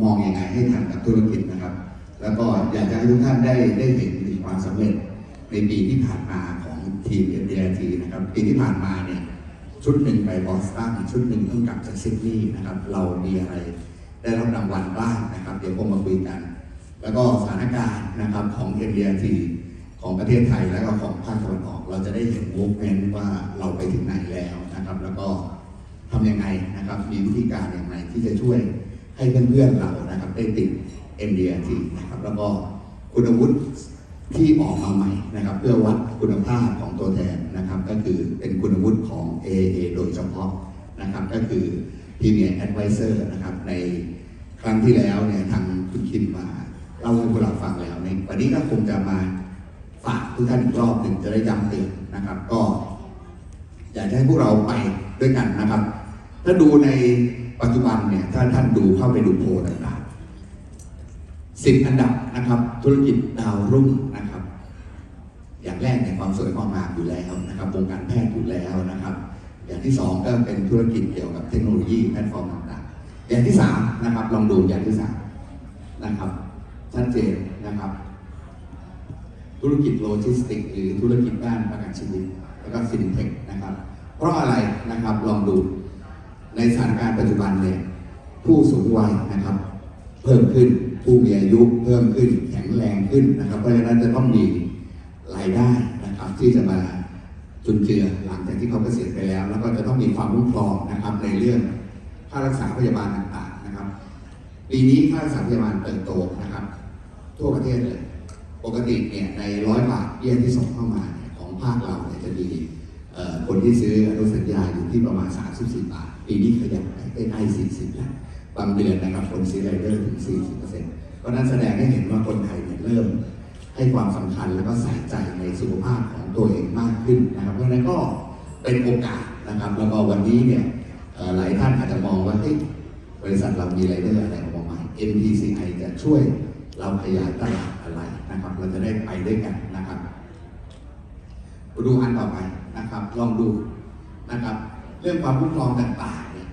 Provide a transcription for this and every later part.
มองยังไงให้ทันกับธุรกิจนะครับ แล้วก็อยากจะให้ทุกท่านได้ได้เห็นถึงความสำเร็จในปีที่ผ่านมาของทีม MDRT นะครับปีที่ผ่านมาเนี่ยชุดหนึ่งไปบอสตันชุดหนึ่งเพิ่งกลับจากซิดนีย์นะครับ เรามีอะไรได้รับรางวัลบ้างนะครับ เดี๋ยวคงมาคุยกัน แล้วก็สถานการณ์นะครับของ MDRT ของประเทศไทยและก็ของภาคตะวันออก เราจะได้เห็น movement ว่าเราไปถึงไหนแล้วนะครับ แล้วก็ทำยังไงนะครับ มีวิธีการอย่างไรที่จะช่วย ให้เพื่อนๆเรานะครับได้ติด MDRT นะครับแล้วก็คุณวุฒิที่ออกมาใหม่นะครับ เพื่อวัดคุณภาพของตัวแทนนะครับ ก็คือเป็นคุณวุฒิของ AA โดยเฉพาะนะครับ ก็คือ Premier Advisor นะครับในครั้งที่แล้วเนี่ยทางคุณคิมมาเล่าให้พวกเราฟังแล้วในวันนี้ก็คงจะมาฝากทุกท่านอีกรอบหนึ่งจะได้ย้ำเตือนนะครับ ก็ อยากให้พวกเราไปด้วยกันนะครับ ถ้าดูในปัจจุบันเนี่ยถ้าท่านดูเข้าไปดูโพลต่างๆสิบอันดับนะครับ ธุรกิจดาวรุ่งนะครับ อย่างแรกเนี่ยความสวยความงามอยู่แล้วนะครับวงการแพทย์อยู่แล้วนะครับ อย่างที่สองก็เป็นธุรกิจเกี่ยวกับเทคโนโลยีแพลตฟอร์มต่างๆ อย่างที่สามนะครับ ลองดูอย่างที่สามนะครับชัดเจนนะครับ ธุรกิจโลจิสติก หรือธุรกิจด้านประกันชีวิตแล้วก็ฟินเทคนะครับ เพราะอะไรนะครับลองดู ในสถานการณ์ปัจจุบันเนี่ยผู้สูงวัยนะครับ เพิ่มขึ้นผู้มีอายุเพิ่มขึ้นแข็งแรงขึ้นนะครับ เพราะฉะนั้นจะต้องมีรายได้นะครับที่จะมาจุนเจือหลังจากที่เขาเกษียณไปแล้ว แล้วก็จะต้องมีความคุ้มครองนะครับในเรื่องค่ารักษาพยาบาลต่างๆนะครับปีนี้ค่ารักษาพยาบาลเติบโตนะครับ ทั่วประเทศเลยปกติเนี่ยในร้อยบาทเบี้ยที่ส่งเข้ามาของภาคเราเนี่ยจะมีคนที่ซื้ออนุสัญญาอยู่ที่ประมาณ 34 บาท ปีนี้ขยับไปใกล้ๆ40แล้วบางเดือนนะครับคนซื้อไรเดอร์ถึง40%เพราะนั้นแสดงให้เห็นว่าคนไทยเนี่ยเริ่มให้ความสำคัญแล้วก็ใส่ใจในสุขภาพของตัวเองมากขึ้นนะครับ เพราะนั้นก็เป็นโอกาสนะครับ แล้วก็วันนี้เนี่ยหลายท่านอาจจะมองว่าเฮ้ยบริษัทเรามีไรเดอร์อะไรออกมาใหม่ MPCI จะช่วยเราขยายตลาดอะไรนะครับ เราจะได้ไปด้วยกันนะครับ ดูอันต่อไปนะครับ ลองดูนะครับ เรื่องความคุ้มครองต่างๆเนี่ย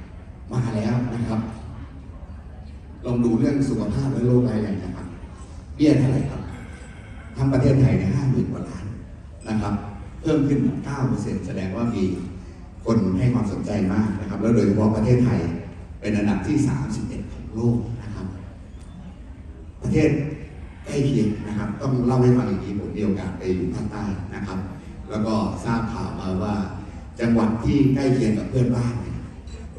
มาแล้วนะครับ ลองดูเรื่องสุขภาพและโรคอะไร้ายแรงนะครับ เบี้ยเท่าไหร่ครับทั้งประเทศไทยเนี่ยห้าหมื่นกว่าล้านนะครับ เพิ่มขึ้นเก้าเปอร์เซ็นต์แสดงว่ามีคนให้ความสนใจมากนะครับ แล้วโดยเฉพาะประเทศไทยเป็นอันดับที่ 31 ของโลกนะครับ ประเทศใกล้เคียงนะครับ ต้องเล่าให้ฟังอย่างนี้ผมมีโอกาสไปอยู่ภาคใต้นะครับ แล้วก็ทราบข่าวมาว่า จังหวัดที่ใกล้เคียงกับเพื่อนบ้านเนี่ย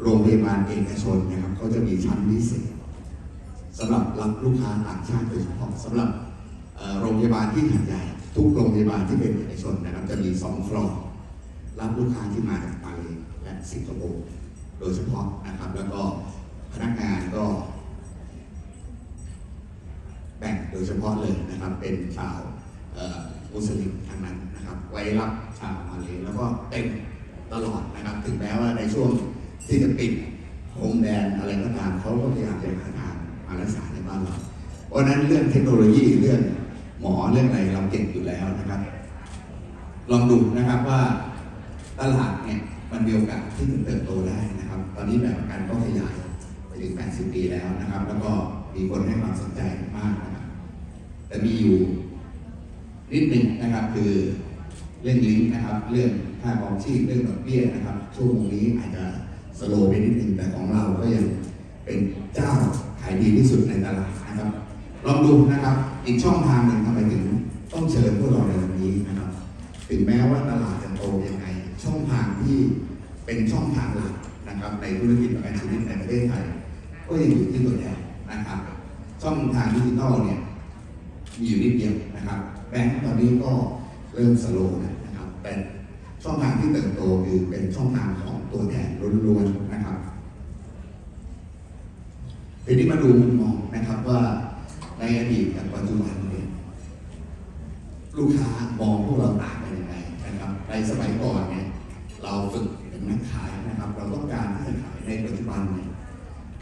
โรงพยาบาลเอกชนนะครับเขาจะมีชั้นพิเศษสำหรับรับลูกค้าต่างชาติโดยเฉพาะสำหรับโรงพยาบาลที่หัดใหญ่ ทุกโรงพยาบาลที่เป็นเอกชนนะครับจะมีสองฟลอร์รับลูกค้าที่มาจากมาเลและสิงคโปร์โดยเฉพาะนะครับ แล้วก็พนักงานก็แบ่งโดยเฉพาะเลยนะครับเป็นชาวอ่อมุสลิมทั้งนั้นนะครับ ไว้รับชาวมาเลยแล้วก็เต็ม ตลอดนะครับ ถึงแม้ว่าในช่วงที่จะปิดโฮมแดนอะไรก็ตามเขาก็พยายามจะหาทางมารักษาในบ้านเรา เพราะนั้นเรื่องเทคโนโลยีเรื่องหมอเรื่องอะไรเราเก่งอยู่แล้วนะครับ ลองดูนะครับว่าตลาดเนี่ยมันมีโอกาสที่จะเติบโตได้นะครับ ตอนนี้แบบประกันก็ขยายไปถึง 80 ปีแล้วนะครับ แล้วก็มีคนให้ความสนใจมากนะครับ แต่มีอยู่นิดหนึ่งนะครับคือเรื่องลิงก์นะครับเรื่อง ค่าของชีพเรื่องดอกเบี้ยนะครับ ช่วงนี้อาจจะสโลว์ไปนิดนึงแต่ของเราก็ยังเป็นเจ้าขายดีที่สุดในตลาดนะครับ ลองดูนะครับ อีกช่องทางหนึ่งทำไมถึงต้องเชิญพวกเราในวันนี้นะครับ ถึงแม้ว่าตลาดจะโตยังไง ช่องทางที่เป็นช่องทางหลักนะครับ ในธุรกิจประกันชีวิตในประเทศไทย ก็ยังอยู่ที่ตัวแทนนะครับ ช่องทางดิจิทัลเนี่ยมีอยู่นิดเดียวนะครับ แบงก์ตอนนี้ก็เริ่มสโลว์นะ ช่องทางที่เติบโตคือเป็นช่องทางของตัวแทนล้วนๆนะครับทีนี้มาดูมุมมองนะครับว่าในอดีตกับปัจจุบันเนี่ยลูกค้ามองพวกเราต่างกันยังไงนะครับในสมัยก่อนเนี่ยเราฝึกเป็นนักขายนะครับ เราต้องการที่จะขายในปัจจุบันเนี่ย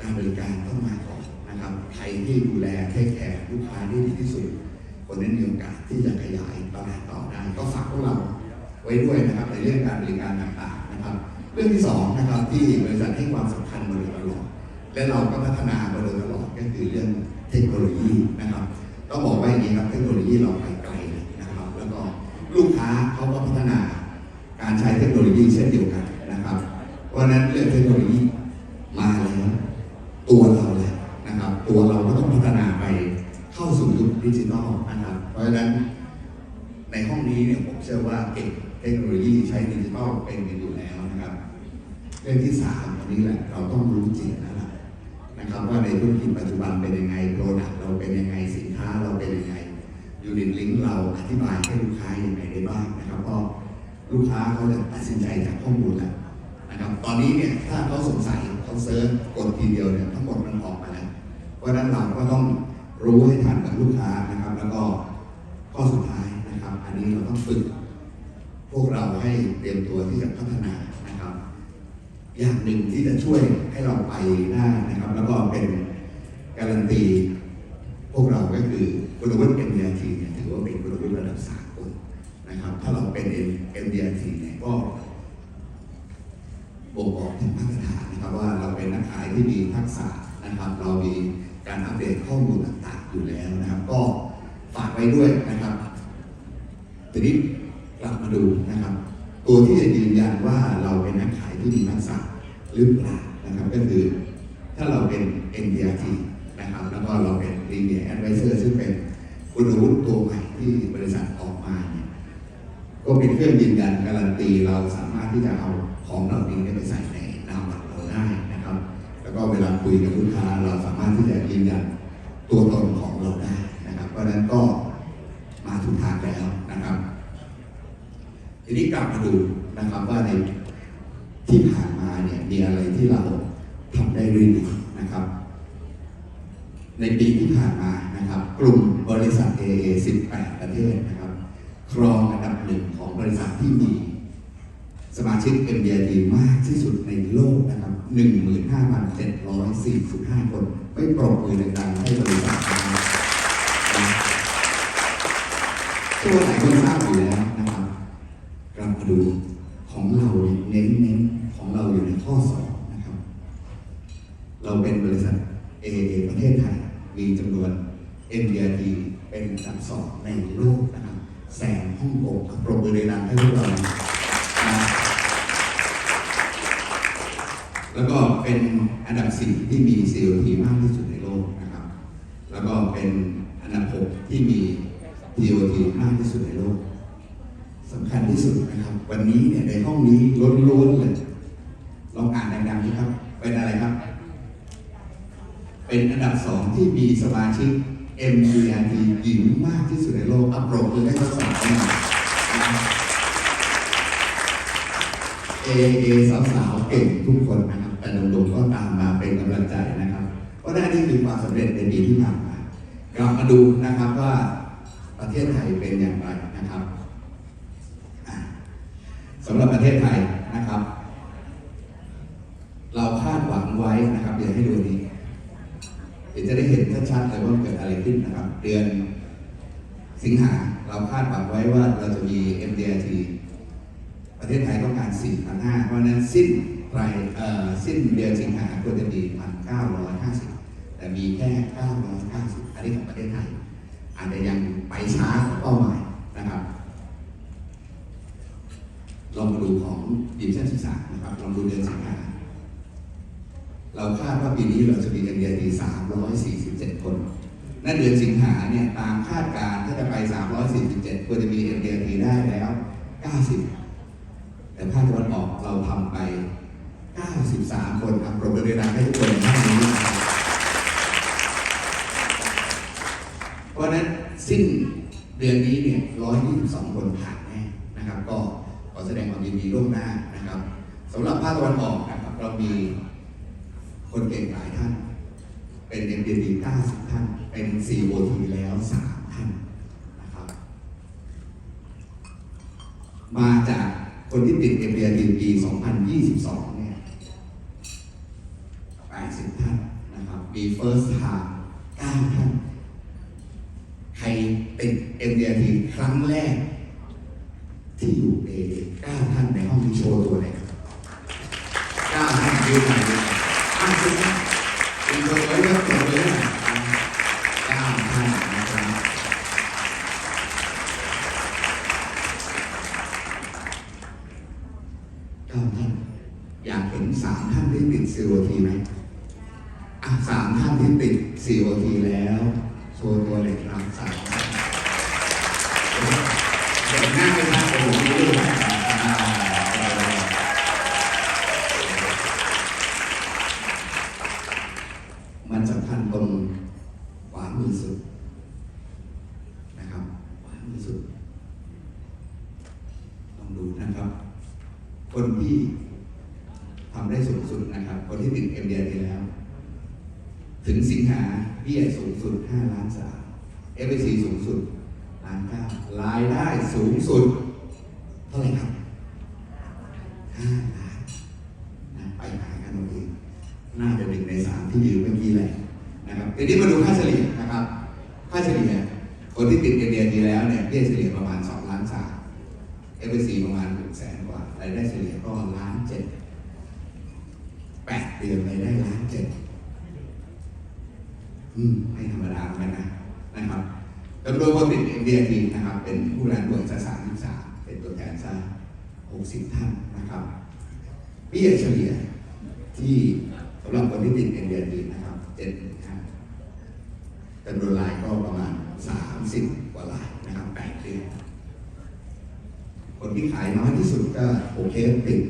การบริการต้องมาก่อนนะครับใครที่ดูแลเทคแคร์ลูกค้าได้ดีที่สุดคนนั้นมีโอกาสที่จะขยายตลาดต่อได้ก็ฝากพวกเรา ไว้ด้วยนะครับในเรื่องการบริการต่างๆนะครับ เรื่องที่2นะครับที่บริษัทให้ความสำคัญมาโดยตลอดและเราก็พัฒนามาโดยตลอดก็คือเรื่องเทคโนโลยีนะครับต้องบอกว่าอย่างนี้ครับเทคโนโลยีเราไป จิทัลเป็นกันอยู่แล้วนะครับ เรื่องที่สามนี้แหละเราต้องรู้จริงแล้วล่ะนะครับ ว่าในธุรกิจปัจจุบันเป็นยังไงโปรดักต์เราเป็นยังไงสินค้าเราเป็นยังไงยูนิตลิงก์เราอธิบายให้ลูกค้ายังไงได้บ้างนะครับเพราะลูกค้าเขาจะตัดสินใจจากข้อมูลแล้วนะครับ ตอนนี้เนี่ยถ้าเขาสงสัยเขาเซิร์ชกดทีเดียวเนี่ยทั้งหมดมันออกมาแล้วเพราะฉะนั้นเราก็ต้องรู้ให้ทันกับลูกค้านะครับ แล้วก็ข้อสุดท้ายนะครับ อันนี้เราต้องฝึก พวกเรา ให้เตรียมตัวที่จะพัฒนานะครับ อย่างหนึ่งที่จะช่วยให้เราไปได้นะครับ แล้วก็เป็นการันตีพวกเราก็คือคุณวุฒิ MDRT เนี่ยถือว่าเป็นคุณวุฒิระดับสากลนะครับ ถ้าเราเป็น MDRT เนี่ยก็บ่งบอกถึงมาตรฐานนะครับว่าเราเป็นนักขายที่มีทักษะนะครับ เรามีการอัปเดตข้อมูลต่างๆอยู่แล้วนะครับ ก็ฝากไว้ด้วยนะครับทีนี้ กลับมาดูนะครับ ตัวที่จะยืนยันว่าเราเป็นนักขายที่มีทักษะหรือเปล่านะครับก็คือถ้าเราเป็น NDRT นะครับแล้วก็เราเป็น Linear Advisor ซึ่งเป็นคุณวุฒิตัวใหม่ที่บริษัทออกมาเนี่ยก็เป็นเครื่องยืนยันการันตีเราสามารถที่จะเอาของเหล่านี้เนี่ยไปใส่ในนามบัตรเราได้นะครับ แล้วก็เวลาคุยกับลูกค้าเราสามารถที่จะยืนยันตัวตนของเราได้นะครับ เพราะฉะนั้นก็มาถูกทางแล้วนะครับ ทีนี้กลับมาดูนะครับว่าในที่ผ่านมาเนี่ยมีอะไรที่เราทำได้ด้วยดีนะครับ ในปี ที่ผ่านมานะครับ กลุ่มบริษัท AA 18 ประเทศนะครับ ครองอันดับหนึ่งของบริษัทที่มี สมาชิก MDRT มากที่สุดในโลกนะครับ 15,745 คน ไม่ปรบมือดังๆให้บริษัทนะครับตัวไหลายคนทราบอยู่แล้วนะครับกลับมาดูของเราเน้นเน้นๆของเราอยู่ในข้อสองนะครับ เราเป็นบริษัท AA ประเทศไทย มีจำนวน MDRT อันดับสองในโลกนะครับแซงฮ่องกงครับปรบมือดังๆให้พวกเรานะแล้วก็เป็นอันดับสี่ที่มี COT มากที่สุดในโลกนะครับ แล้วก็เป็นอันดับหกที่มี TOT มากที่สุดในโลกสำคัญที่สุดนะครับ วันนี้เนี่ยในห้องนี้ล้วนๆเลยลองอ่านดังๆนะครับ เป็นอะไรครับ เป็นอันดับสองที่มีสมาชิก MDRT หญิงมากที่สุดในโลกอัปโปรดคือให้ทดสอบได้หน่อยนะครับ AA สาวๆเก่งทุกคนนะครับ แต่หนุ่มๆก็ตามมาเป็นกำลังใจนะครับเพราะนั่นนี่คือความสำเร็จในปีที่ผ่านมากลับมาดูนะครับว่าประเทศไทยเป็นอย่างไรนะครับสำหรับประเทศไทยนะครับ เราคาดหวังไว้นะครับเดี๋ยวให้ดูนี้ ดี๋ยวจะได้เห็นชัดๆเลยว่าเกิดอะไรขึ้นนะครับ เดือนสิงหาเราคาดหวังไว้ว่าเราจะมี MDRT ประเทศไทยต้องการ 4,500 เพราะนั้นสิ้นไตรเอ่อสิ้นเดือนสิงหาควรจะมี 1,950 แต่มีแค่ 990 อันนี้ของประเทศไทย อาจจะยังไปช้ากว่าเป้าหมายนะครับ ลองมาดูของดิวิชั่นศึกษานะครับ ลองดูเดือนสิงหา เราคาดว่าปีนี้เราจะมีกันเดือนที่347 คน นั่นเดือนสิงหาเนี่ยตามคาดการณ์ถ้าจะไป 347 ควรจะมี MDRT ได้แล้ว 90 แต่ภาคตะวันออกเราทำไป 93 คนครับปรบมือดังๆให้ทุกคนในท่านนี้เพราะฉะนั้นสิ้นเดือนนี้เนี่ย 122 คนผ่านแน่นะครับ ก็ขอแสดงความยินดีล่วงหน้านะครับสำหรับภาคตะวันออกนะครับเรามี คนเก่งหลายท่าน เป็น MDT 90 ท่าน เป็น COT แล้ว 3 ท่านนะครับ มาจากคนที่ติด MDT ปี 2022 เนี่ย 80 ท่านนะครับ มี First Time 9 ท่าน ใครติด MDT ครั้งแรก ที่อยู่ A 9 ท่านในห้องที่โชว์ตัวเลยครับ ก้าวให้ยืนหน่อยดีอะสิครับอินโทรไว้เริ่มตัวเลยนะก้าวท่านนะครับเก้าท่าน อยากเห็นสามท่านได้ติดซีโอทีไหมอะสาม ท่านที่ติด COT แล้วโชว์ตัวเลยครับสามท่านเดี๋ยวหน้าไม่ทันผมดูด้วยอ่ามันสำคัญตรงขวามือสุดนะครับขวามือสุด ลองดูนะครับ คนที่ทำได้สูงสุดนะครับ คนที่ติด MDRT แล้ว ถึงสิงหาเบี้ยสูงสุด 5 ล้านสาม FAC สูงสุดล้านเก้ารายได้สูงสุด เท่าไหร่ครับ5ล้านนะไปหากันเอาเองน่าจะหนึ่งในสามที่ยืนเมื่อกี้แหละนะครับทีนี้มาดูค่าเฉลี่ยนะครับ ค่าเฉลี่ย คนที่ติด MDRT แล้วเนี่ยเบี้ยเฉลี่ยประมาณ 2 ล้านสามเอฟซีประมาณหกแสนกว่ารายได้เฉลี่ยก็ล้านเจ็ดแปดเดือนรายได้ล้านเจ็ดอืมไม่ธรรมดาเหมือนกันนะนะครับจำนวนคนติดเอ็มดีทีนะครับ เป็นผู้แรงด่วนจะสามสิบสามเป็นตัวแทนซะหกสิบท่านนะครับเบี้ยเฉลี่ยที่สำหรับคนที่ติดเอ็มดีทีนะครับเจ็ดห้าจำนวนรายก็ประมาณ สามสิบกว่ารายนะครับแปดเดือนคนที่ขายน้อยที่สุดก็โอเคติด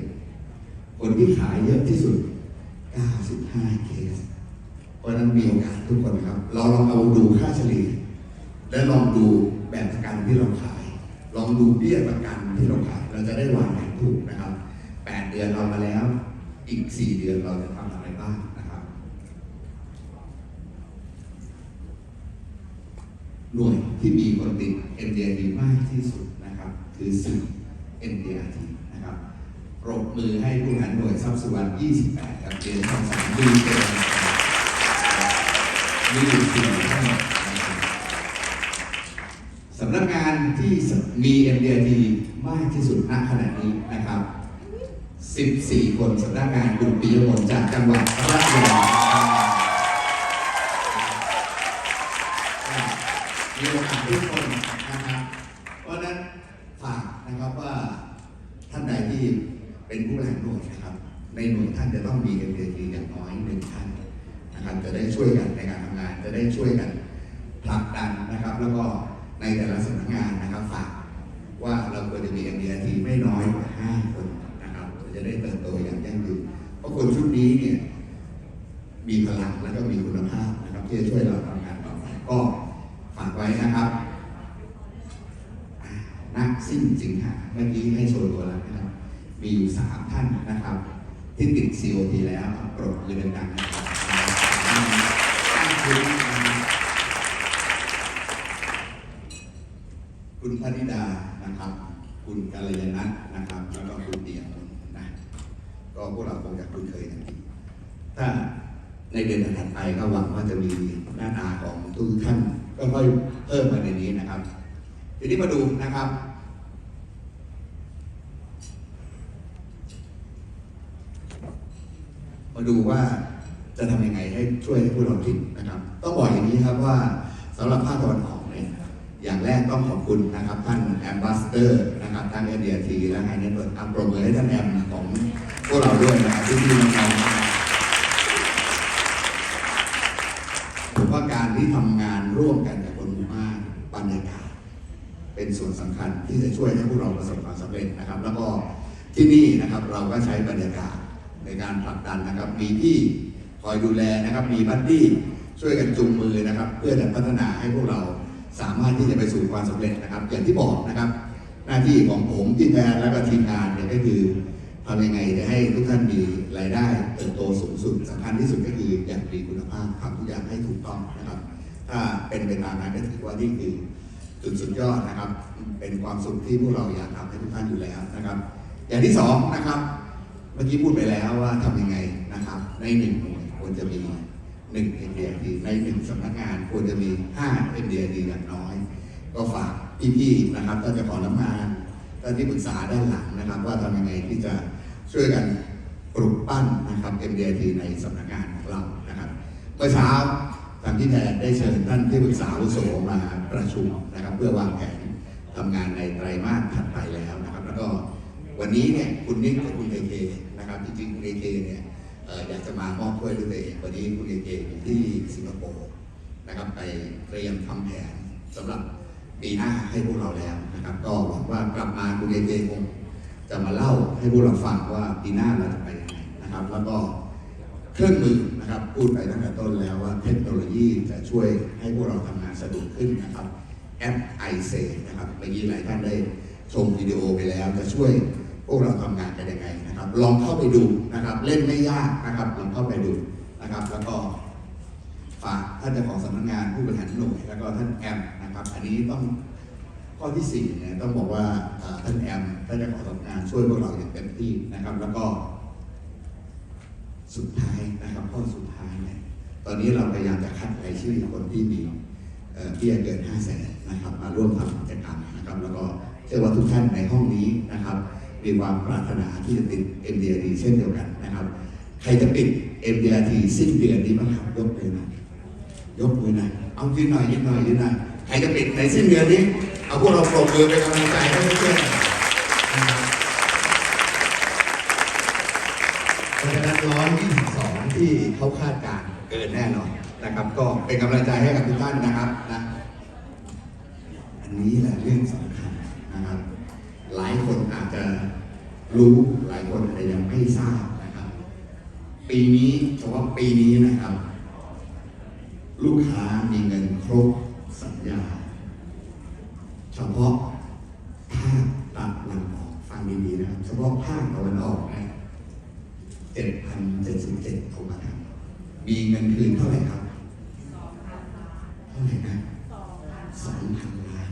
คนที่ขายเยอะที่สุด 95 เคส เพราะฉะนั้นมีโอกาสทุกคนครับ เราลองเอาดูค่าเฉลี่ยและลองดูแบบประกันที่เราขาย ลองดูเบี้ยประกันที่เราขาย เราจะได้วางแผนถูกนะครับ 8 เดือนเรามาแล้ว อีก 4 เดือนเราจะทำอะไรบ้างนะครับ หน่วยที่มีคนติด MDRT มากที่สุดนะครับ คือสื่อ MDRT นะครับปรบมือให้ผู้บริหารหน่วยทรัพย์สุวรรณ 28ครับเรียนทางสามดีเป็นมีอยู่สี่ท่านสำนักงานที่มี MDRT มากที่สุดณขณะนี้นะครับ 14 คนสำนักงานคุณปิยมนจากจังหวัดราชบุรีมีโอก ทุกคนนะครับเพราะนั้นฝากนะครับว่าท่านใดที่เป็นผู้บริหารหน่วยนะครับ ในหน่วยท่านจะต้องมี MDT อย่างน้อยหนึ่งท่านนะครับ จะได้ช่วยกันในการทำงาน จะได้ช่วยกันผลักดันนะครับ แล้วก็ในแต่ละสำนักงานนะครับฝากว่าเราควรจะมี MDT ไม่น้อยกว่า5คนนะครับจะได้เติบโตอย่างยั่งยืนเพราะคนชุดนี้เนี่ยมีพลังและก็มีคุณภาพนะครับที่จะช่วยเราทำงานต่อไปก็ฝากไว้นะครับอ่านักสิ้นสิงหาเมื่อกี้ให้โชว์ตัวแล้วนะครับ มีอยู่สามท่านนะครับ ที่ติด COT แล้วครับปรบมือดังนะครับคุณนะครับคุณพนิดานะครับ คุณกัลยาณัทนะครับ แล้วก็คุณเดียมนนะก็พวกเราคงจะคุ้นเคยกันดีถ้าในเดือนถัดไปก็หวังว่าจะมีหน้าตาของทุกท่านก็ค่อยเพิ่มมาในนี้นะครับ ทีนี้มาดูนะครับ มาดูว่าจะทำยังไงให้ช่วยให้พวกเราติดนะครับต้องบอกอย่างนี้ครับว่าสำหรับภาคตะวันออกเนี่ยอย่างแรกต้องขอบคุณนะครับท่านแอมบาสเตอร์นะครับท่านเอเดียทีและไฮเน็ตเวิร์กอัปโปรเมอร์ให้ท่านแอมของพวกเราด้วยนะครับที่ที่น้องผมว่าการที่ทำงานร่วมกันกับคนหมู่มากบรรยากาศเป็นส่วนสำคัญที่จะช่วยให้พวกเราประสบความสำเร็จนะครับ แล้วก็ที่นี่นะครับเราก็ใช้บรรยากาศ ในการผลักดันนะครับ มีพี่คอยดูแลนะครับ มีบัดดี้ช่วยกันจูงมือนะครับ เพื่อจะพัฒนาให้พวกเราสามารถที่จะไปสู่ความสำเร็จนะครับ อย่างที่บอกนะครับ หน้าที่ของผมที่แทนและก็ทีมงานเนี่ยก็คือทำยังไงจะให้ทุกท่านมีรายได้เติบโตสูงสุดสำคัญที่สุดก็คืออย่างมีคุณภาพทำทุกอย่างให้ถูกต้องนะครับ ถ้าเป็นไปตามนั้นก็ถือว่านี่คือจุดสุดยอดนะครับ เป็นความสุขที่พวกเราอยากทำให้ทุกท่านอยู่แล้วนะครับ อย่างที่สองนะครับ มื่อกี้พูดไปแล้วว่าทำยังไงนะครับ ในหนึ่งหน่วยควรจะมีหนึ่ง MDRD ในหนึ่งสำนักงานควรจะมีห้า MDRD อย่างน้อย ก็ฝากพี่ๆนะครับท่านจ้าขอน้ำงานท่านที่ปรึกษาด้านหลังนะครับ ว่าทำยังไงที่จะช่วยกันปลุกปั้นนะครับ MDRT ในสำนักงานของเรานะครับเมื่อเช้าทางที่แทนได้เชิญท่านที่ปรึกษาอาวุโสมาประชุมนะครับ เพื่อวางแผนทำงานในไตรมาสถัดไปแล้วนะครับ แล้วก็วันนี้เนี่ยคุณนิกกับคุณเอเค นะครับจริงๆคุณเอเคเนี่ยอยากจะมามอบถ้วยด้วยตัวเองวันนี้คุณเอกเอกอยู่ที่สิงคโปร์นะครับไปเตรียมทำแผนสำหรับปีหน้าให้พวกเราแล้วนะครับ ก็หวังว่ากลับมาคุณเอกเอกคงจะมาเล่าให้พวกเราฟังว่าปีหน้าเราจะไปยังไงนะครับ แล้วก็เครื่องมือนะครับพูดไปตั้งแต่ต้นแล้วว่าเทคโนโลยีจะช่วยให้พวกเราทำงานสะดวกขึ้นนะครับแอป i s a นะครับเมื่อกี้หลายท่านได้ชมวิดีโอไปแล้วจะช่วย พวกเราทำงานกันยังไงนะครับ ลองเข้าไปดูนะครับ เล่นไม่ยากนะครับลองเข้าไปดูนะครับ แล้วก็ฝากท่านเจ้าของสำนักงานผู้บริหารหน่วยแล้วก็ท่านแอมนะครับ อันนี้ต้องข้อที่สี่เนี่ยต้องบอกว่าท่านแอมท่านเจ้าของสำนักงานช่วยพวกเราอย่างเต็มที่นะครับ แล้วก็ สุดท้ายนะครับข้อสุดท้ายเนี่ยตอนนี้เราพยายามจะคัดรายชื่อคนที่มีเบี้ยเกิน5แสนนะครับมาร่วมทำกิจกรรมนะครับ แล้วก็เชื่อว่าทุกท่านในห้องนี้นะครับ มีความปรารถนาที่จะติด MDRT เช่นเดียวกันนะครับ ใครจะปิด MDRT สิ้นเดือนนี้บ้างครับยกมือหน่อยยกมือหน่อยเอายืนหน่อยยืนหน่อยยืนหน่อยใครจะปิดในสิ้นเดือนนี้ เอาพวกเราปรบมือเป็นกำลังใจให้เพื่อนๆนครับเพราะฉะนั้น122ที่เขาคาดการเกินแน่นอนนะครับ ก็เป็นกำลังใจให้กับทุกท่านนะครับนะอันนี้แหละเรื่องสำคัญ รู้หลายคนอาจจะยังไม่ทราบนะครับ ปีนี้เฉพาะปีนี้นะครับ ลูกค้ามีเงินครบสัญญา เฉพาะภาคตะวันออกฟังดีๆนะครับ เฉพาะภาคตะวันออกนะ 7,077คนมาทำมีเงินคืนเท่าไหร่ครับ เท่าไหร่นะ2,000 ล้าน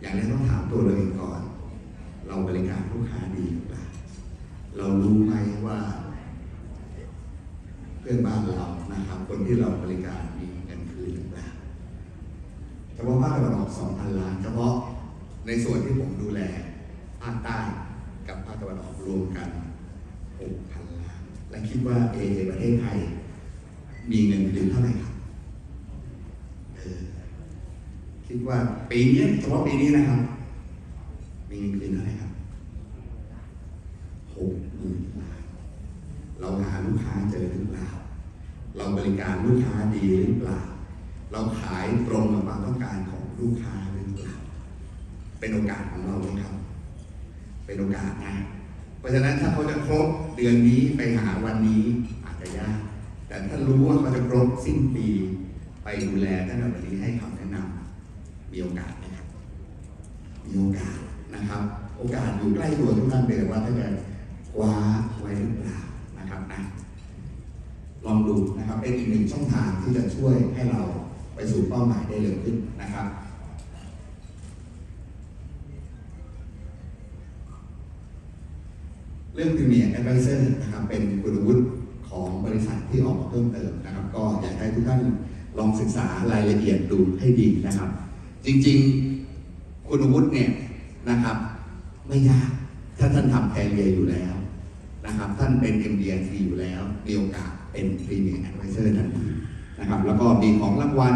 อย่างนี้ต้องถามตัวเราเองก่อน เราบริการลูกค้าดีหรือเปล่า เรารู้ไหมว่า เพื่อนบ้านเรานะครับ คนที่เราบริการมีเงินคืนหรือเปล่า เฉพาะภาคตะวันออก 2,000 ล้าน เฉพาะในส่วนที่ผมดูแล ภาคใต้กับภาคตะวันออกรวมกัน 6,000 ล้าน และคิดว่าเอในประเทศไทย มีเงินคืนเท่าไหร่ครับเออคิดว่าปีนี้เฉพาะปีนี้นะครับ มีเงินคืนเท่าไหร่ครับหกหมื่นล้าน เราหาลูกค้าเจอหรือเปล่า เราบริการลูกค้าดีหรือเปล่า เราขายตรงกับความต้องการของลูกค้าหรือเปล่า เป็นโอกาสของเราไหมครับ เป็นโอกาสนะ เพราะฉะนั้นถ้าเขาจะครบเดือนนี้ไปหาวันนี้อาจจะยาก แต่ถ้ารู้ว่าเขาจะครบสิ้นปีไปดูแลตั้งแต่วันนี้ให้คำแนะนำมีโอกาสนะครับ มีโอกาสนะครับ โอกาสอยู่ใกล้ตัวทุกท่านเลยแต่ว่าถ้าจะคว้าไว้หรือเปล่านะครับนะลองดูนะครับเป็นอีกหนึ่งช่องทางที่จะช่วยให้เราไปสู่เป้าหมายได้เร็วขึ้นนะครับ เรื่อง Premier Advisor นะครับเป็นคุณวุฒิของบริษัทที่ออกมาเพิ่มเติมนะครับ ก็อยากให้ทุกท่านลองศึกษารายละเอียดดูให้ดีนะครับ จริงๆคุณวุฒิเนี่ยนะครับ ไม่ยากถ้าท่านทำแพนเรียอยู่แล้วนะครับ ท่านเป็น MDRT อยู่แล้วมีโอกาสเป็น Premier Advisor ทันทีนะครับ แล้วก็มีของรางวัล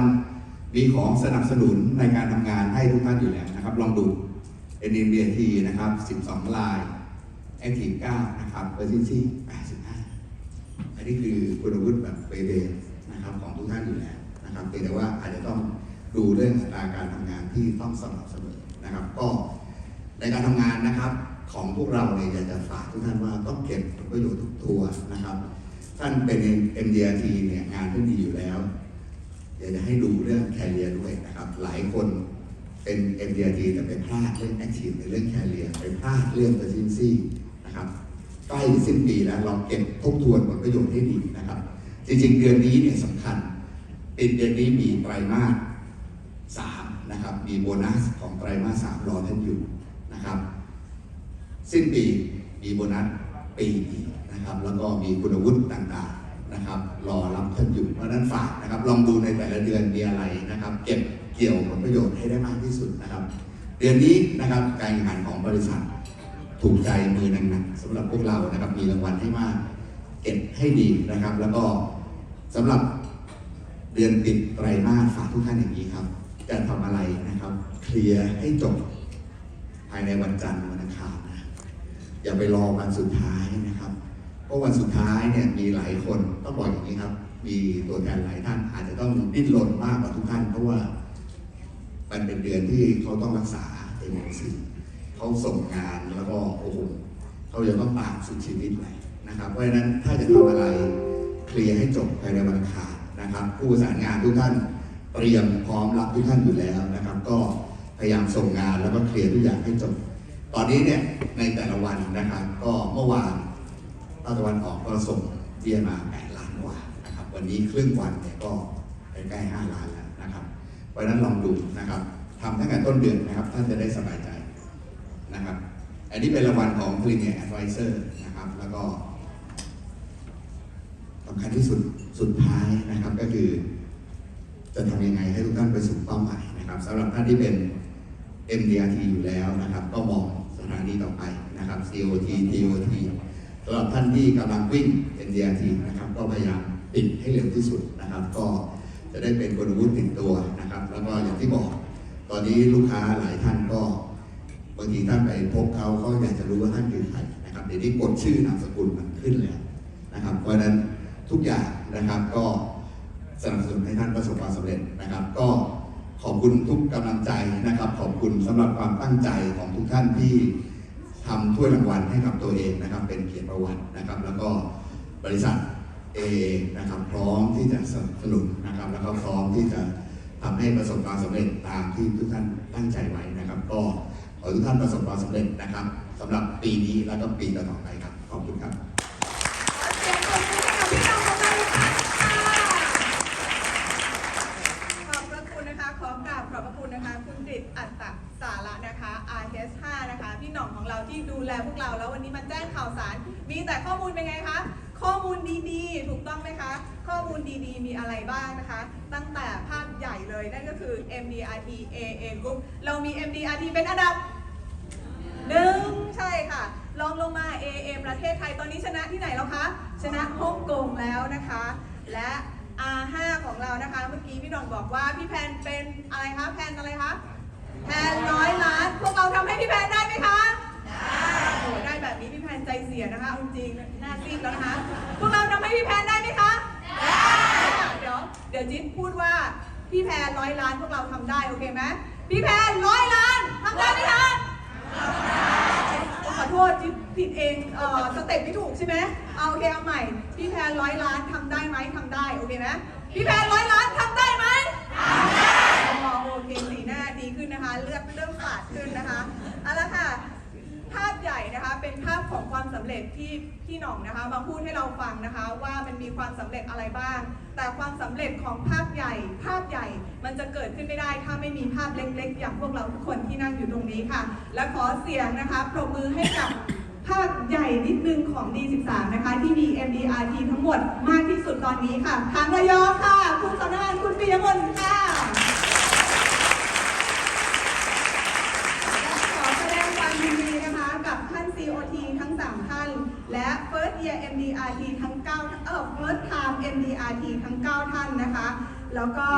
มีของสนับสนุนในการทำงานให้ทุกท่านอยู่แล้วนะครับ ลองดู MDRT นะครับ 12 ลาย Active 9 นะครับ Urgency 85 อันนี้คือคุณวุฒิแบบเบเบนะครับของทุกท่านอยู่แล้วนะครับแต่ว่าอาจจะต้องดูเรื่องอัตราการทำงานที่ต้องสม่ำเสมอนะครับ ก็ในการทำงานนะครับของพวกเราเนี่ยอยากจะฝากทุกท่านว่าต้องเก็บผลประโยชน์ทุกตัวนะครับ ท่านเป็น MDRT เนี่ยงานที่ดีอยู่แล้วอยากจะให้ดูเรื่องแคเรียด้วยนะครับ หลายคนเป็น MDRT แต่ไปพลาดเรื่อง Active ในเรื่องแคเรียไปพลาดเรื่อง Urgency นะครับใกล้สิ้นปีแล้วเราเก็บทบทวนผลประโยชน์ให้ดีนะครับ จริงๆ เดือนนี้เนี่ยสำคัญเป็นเดือนนี้มีไตรมาสสามนะครับ มีโบนัสของไตรมาสสามรอท่านอยู่นะครับ สิ้นปีมีโบนัสปีอีกนะครับ แล้วก็มีคุณวุฒิต่างๆนะครับ รอรับท่านอยู่เพราะฉะนั้นฝากนะครับ ลองดูในแต่ละเดือนมีอะไรนะครับ เก็บเกี่ยวผลประโยชน์ให้ได้มากที่สุดนะครับ เดือนนี้นะครับการแข่งขันของบริษัท ถูกใจมือหนักๆสำหรับพวกเรานะครับ มีรางวัลให้มากเก็บให้ดีนะครับ แล้วก็สำหรับเดือนปิดไตรมาสฝากทุกท่านอย่างนี้ครับ จะทำอะไรนะครับ เคลียร์ให้จบภายในวันจันทร์วันอังคารนะอย่าไปรอวันสุดท้ายนะครับ เพราะวันสุดท้ายเนี่ยมีหลายคนต้องบอกอย่างนี้ครับ มีตัวแทนหลายท่าน อาจจะต้องดิ้นรนมากกว่าทุกท่านเพราะว่ามันเป็นเดือนที่เขาต้องรักษาเอ็มซี เขาส่งงานแล้วก็โอ้โหเขาจะต้องตามสุดชีวิตเลยนะครับ เพราะฉะนั้นถ้าจะทำอะไรเคลียร์ให้จบภายในวันอังคารนะครับ ผู้ประสานงานทุกท่านเตรียมพร้อมรับทุกท่านอยู่แล้วนะครับ ก็พยายามส่งงานแล้วก็เคลียร์ทุกอย่างให้จบ ตอนนี้เนี่ยในแต่ละวันนะครับ ก็เมื่อวานภาคตะวันออกก็ส่งเบี้ยมา 8 ล้านกว่านะครับ วันนี้ครึ่งวันเนี่ยก็ใกล้ๆ5ล้านแล้วนะครับ เพราะฉะนั้นลองดูนะครับทำตั้งแต่ต้นเดือนนะครับ ท่านจะได้สบายใจ นะครับ อันนี้เป็นรางวัลของ Premier Advisor นะครับ แล้วก็สำคัญที่สุดสุดท้ายนะครับก็คือ จะทำยังไงให้ทุกท่านไปสู่เป้าหมายนะครับสำหรับท่านที่เป็น MDRT อยู่แล้วนะครับ ก็มองสถานีต่อไปนะครับ COT TOT สำหรับท่านที่กำลังวิ่ง MDRT นะครับก็พยายามปิดให้เร็วที่สุดนะครับ ก็จะได้เป็นกลวุฒิติดตัวนะครับ แล้วก็อย่างที่บอก ตอนนี้ลูกค้าหลายท่านก็ บางทีท่านไปพบเขาเขาอยากจะรู้ว่าท่านคือใครนะครับเดี๋ยวนี้กดชื่อนามสกุลมันขึ้นแล้วนะครับ เพราะฉะนั้นทุกอย่างนะครับก็สนับสนุนให้ท่านประสบความสำเร็จนะครับ ก็ขอบคุณทุกกำลังใจนะครับ ขอบคุณสำหรับความตั้งใจของทุกท่านที่ทำถ้วยรางวัลให้กับตัวเองนะครับ เป็นเกียรติประวัตินะครับ แล้วก็บริษัทเอนะครับพร้อมที่จะสนับสนุนนะครับ แล้วก็พร้อมที่จะทำให้ประสบความสำเร็จตามที่ทุกท่านตั้งใจไว้นะครับ ก็ อให้ทุกท่านประสบความสำเร็จนะครับสำหรับปีนี้แล้วก็ปีต่อๆไปครับ ขอบคุณครับเสียงปรบมือให้กับพี่น้องของเราอีกครั้งค่ะขอบพระคุณนะคะ ขอกราบขอบพระคุณนะคะ คุณกฤษอัตตะสาระนะคะ RH5 นะคะ พี่หน่องของเราที่ดูแลพวกเราแล้ววันนี้มาแจ้งข่าวสาร มีแต่ข้อมูลเป็นไงคะ ข้อมูลดีๆ ถูกต้องไหมคะ ข้อมูลดีๆ มีอะไรบ้างนะคะ ตั้งแต่ภาพใหญ่เลยนั่นก็คือ MDRT AA Group เรามี MDRT เป็นอันดับ หนึ่งใช่ค่ะลองลงมา AA ประเทศไทยตอนนี้ชนะที่ไหนแล้วคะ ชนะฮ่องกงแล้วนะคะ และ R5 ของเรานะคะ เมื่อกี้พี่ดอนบอกว่าพี่แพนเป็นอะไรคะแพนอะไรคะแพนร้อยล้านพวกเราทำให้พี่แพนได้ไหมคะได้โอ้ได้แบบนี้พี่แพนใจเสียนะคะอาจริงหน้าซีดแล้วนะคะพวกเราทำให้พี่แพนได้ไหมคะได้เดี๋ยวเดี๋ยวจิ๊บพูดว่าพี่แพนร้อยล้านพวกเราทำได้โอเคไหมพี่แพนร้อยล้านทำได้ไหมคะ ขอโทษผิดเองเอ่อสเต็ปไม่ถูกใช่ไหมเอาโอเคเอาใหม่ พี่แพนร้อยล้านทำได้ไหมทำได้โอเคไหมพี่แพนร้อยล้านทำได้ไหมทำได้โอเคสีหน้าดีขึ้นนะคะ เลือดเริ่มฝาดขึ้นนะคะเอาละค่ะ ภาพใหญ่นะคะ เป็นภาพของความสำเร็จที่พี่หน่องนะคะ มาพูดให้เราฟังนะคะ ว่ามันมีความสำเร็จอะไรบ้าง แต่ความสำเร็จของภาพใหญ่ ภาพใหญ่มันจะเกิดขึ้นไม่ได้ ถ้าไม่มีภาพเล็กๆ อย่างพวกเราทุกคนที่นั่งอยู่ตรงนี้ค่ะ และขอเสียงนะคะปรบมือให้กับภาพใหญ่นิดนึงของ D13 นะคะ ที่มี MDRT ทั้งหมดมากที่สุดตอนนี้ค่ะ ทางระยองค่ะ คุณสำนักงานคุณปิยมนต์ค่ะขอแสดงความยินดีนะคะกับท่าน COT ทั้ง 3 ท่าน และ First Year MDRT ทั้ง9เออ First Time MDRT ทั้ง 9 ท่านนะคะ แล้วก็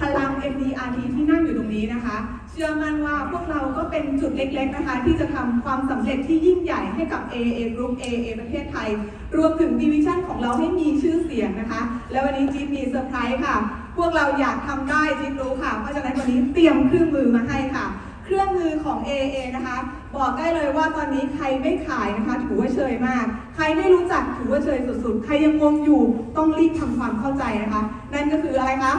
พลัง MDRT ที่นั่งอยู่ตรงนี้นะคะ เชื่อมั่นว่าพวกเราก็เป็นจุดเล็ก ๆ นะคะ ที่จะทำความสำเร็จที่ยิ่งใหญ่ให้กับ AA Group AA ประเทศไทย รวมถึงดิวิชั่นของเราให้มีชื่อเสียงนะคะ และวันนี้จิ๊บมีเซอร์ไพรส์ค่ะ พวกเราอยากทำได้จิ๊บรู้ค่ะ เพราะฉะนั้นวันนี้เตรียมเครื่องมือมาให้ค่ะ เครื่องมือของ AA นะคะ บอกได้เลยว่าตอนนี้ใครไม่ขายนะคะ ถือว่าเชยมาก ใครไม่รู้จักถือว่าเชยสุดๆ ใครยังงงอยู่ต้องรีบทำความเข้าใจนะคะ นั่นก็คืออะไรคะ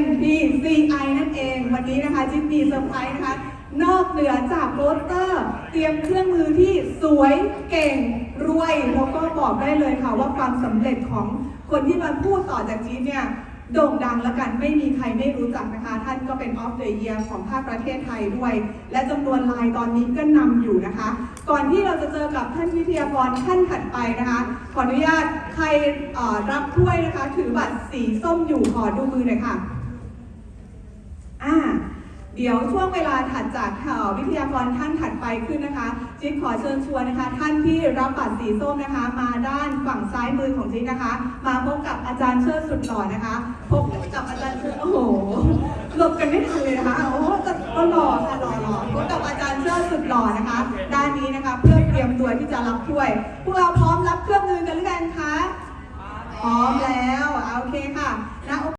MPCI นั่นเอง วันนี้นะคะจิ๊บมีเซอร์ไพรส์นะคะ นอกเหนือจากโรสเตอร์ เตรียมเครื่องมือที่สวยเก่งรวยแล้วก็บอกได้เลยค่ะว่าความสำเร็จของคนที่มาพูดต่อจากจิ๊บเนี่ย โด่งดังและกันไม่มีใครไม่รู้จักนะคะ ท่านก็เป็นออฟเดอะเยียร์ของภาคประเทศไทยด้วย และจำนวนลายตอนนี้ก็นำอยู่นะคะ ก่อนที่เราจะเจอกับท่านวิทยากรท่านถัดไปนะคะ ขออนุญาตใครรับถ้วยนะคะ ถือบัตรสีส้มอยู่ขอดูมือหน่อยค่ะอ่า เดี๋ยวช่วงเวลาถัดจากวิทยากรท่านถัดไปขึ้นนะคะจิ๊กขอเชิญชวนนะคะ ท่านที่รับบัตรสีส้มนะคะ มาด้านฝั่งซ้ายมือของจิ๊กนะคะ มาพบกับอาจารย์เชิดสุดหล่อนะคะพบกับอาจารย์เชิดโอ้โหหลบกันไม่ทันเลยนะคะโอ้ก็หล่อค่ะหล่อหล่อพบกับอาจารย์เชิดสุดหล่อนะคะ ด้านนี้นะคะเพื่อเตรียมตัวที่จะรับถ้วย พวกเราพร้อมรับเครื่องมือกันหรือยังคะพร้อมแล้วโอเคค่ะนะ